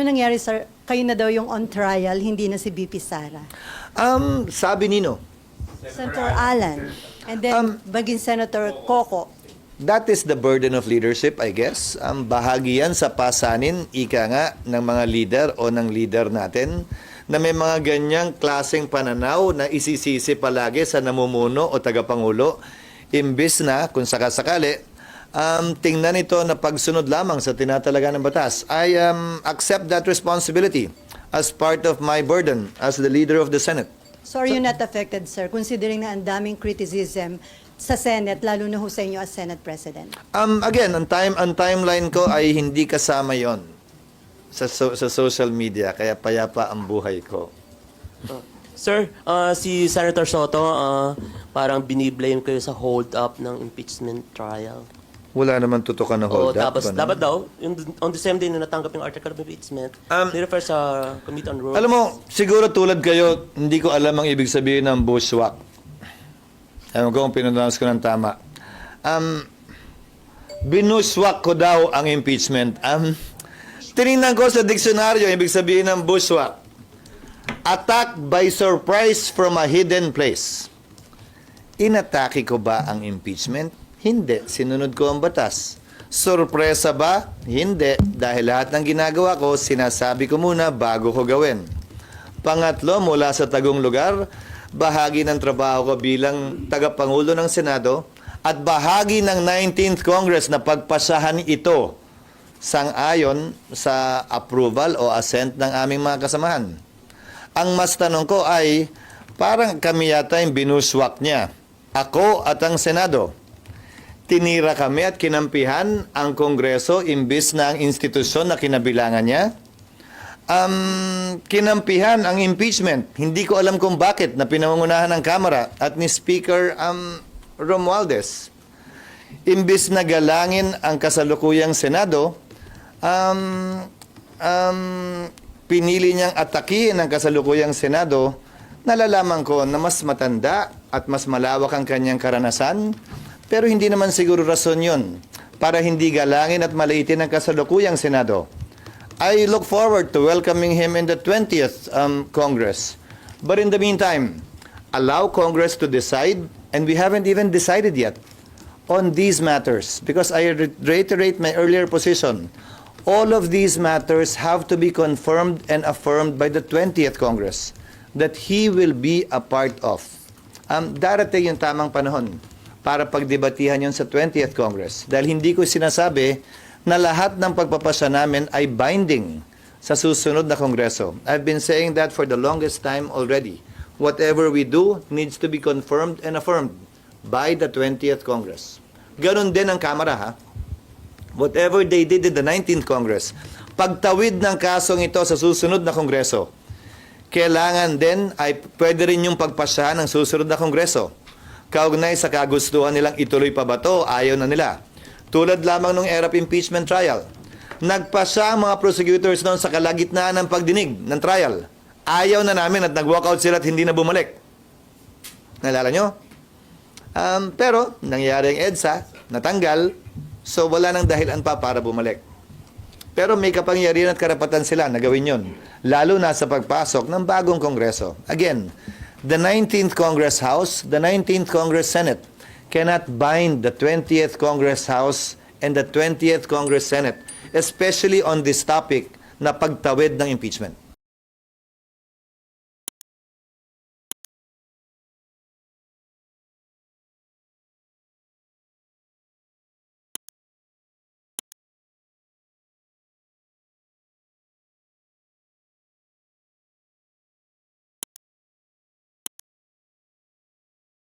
Pero nangyari, sir, kayo na daw yung on trial, hindi na si BP Sara. Um, sabi nino, Senator Alan, and then Um, maging Senator Coco. that is the burden of leadership, I guess. Um, bahagi yan sa pasanin, ika nga, ng mga leader o ng leader natin na may mga ganyang klaseng pananaw na isisisi palagi sa namumuno o tagapangulo. Imbis na, kung sakasakali, um, tingnan ito na pagsunod lamang sa tinatalaga ng batas. I um, accept that responsibility as part of my burden as the leader of the Senate. So are you not affected, sir, considering na ang daming criticism sa Senate, lalo na ho sa inyo as Senate President? Um, again, ang, time, ang timeline ko ay hindi kasama yon sa, so- sa social media, kaya payapa ang buhay ko. Sir, ah, si Senator Soto, ah, parang biniblame kayo sa hold up ng impeachment trial. Wala naman tutukan na hold up. tapos ano? dapat daw, yung, on the same day na natanggap yung article of impeachment, Um, nirefer sa Committee on Rules. Alam mo, siguro tulad kayo, hindi ko alam ang ibig sabihin ng bushwhack. Alam ko kung pinuntanas ko ng tama. Um, binushwhack ko daw ang impeachment. Um, tinignan ko sa diksyonaryo, ibig sabihin ng bushwhack. Attack by surprise from a hidden place. Inatake ko ba ang impeachment? Hindi. Sinunod ko ang batas. Sorpresa ba? Hindi. Dahil lahat ng ginagawa ko, sinasabi ko muna bago ko gawin. Pangatlo, mula sa tagong lugar, bahagi ng trabaho ko bilang tagapangulo ng Senado at bahagi ng 19th Congress na pagpasahan ito sang-ayon sa approval o assent ng aming mga kasamahan. Ang mas tanong ko ay, parang kami yata yung binuswak niya. Ako at ang Senado. Tinira kami at kinampihan ang Kongreso imbis na ang institusyon na kinabilangan niya. Um, kinampihan ang impeachment. Hindi ko alam kung bakit na pinangungunahan ng Kamara at ni Speaker um, Romualdez. Imbis na galangin ang kasalukuyang Senado, um, um, pinili niyang atakihin ang kasalukuyang Senado, nalalaman ko na mas matanda at mas malawak ang kanyang karanasan, pero hindi naman siguro rason yun para hindi galangin at maliitin ang kasalukuyang Senado. I look forward to welcoming him in the 20th um, Congress. But in the meantime, allow Congress to decide, and we haven't even decided yet on these matters because I re- reiterate my earlier position. All of these matters have to be confirmed and affirmed by the 20th Congress that he will be a part of. Um, darating yung tamang panahon para pagdebatihan yun sa 20th Congress. Dahil hindi ko sinasabi na lahat ng pagpapasya namin ay binding sa susunod na Kongreso. I've been saying that for the longest time already. Whatever we do needs to be confirmed and affirmed by the 20th Congress. Ganon din ang Kamara, ha? Whatever they did in the 19th Congress, pagtawid ng kasong ito sa susunod na Kongreso, kailangan din ay pwede rin yung pagpasyahan ng susunod na Kongreso. Kaugnay sa kagustuhan nilang ituloy pa ba to, ayaw na nila. Tulad lamang ng era of impeachment trial. Nagpasya ang mga prosecutors noon sa kalagitnaan ng pagdinig ng trial. Ayaw na namin at nag-walkout sila at hindi na bumalik. Nalala nyo? Um, pero, nangyari ang EDSA, natanggal, so wala nang dahilan pa para bumalik. Pero may kapangyarihan at karapatan sila na gawin yun, lalo na sa pagpasok ng bagong Kongreso. Again, the 19th Congress House, the 19th Congress Senate cannot bind the 20th Congress House and the 20th Congress Senate, especially on this topic na pagtawid ng impeachment.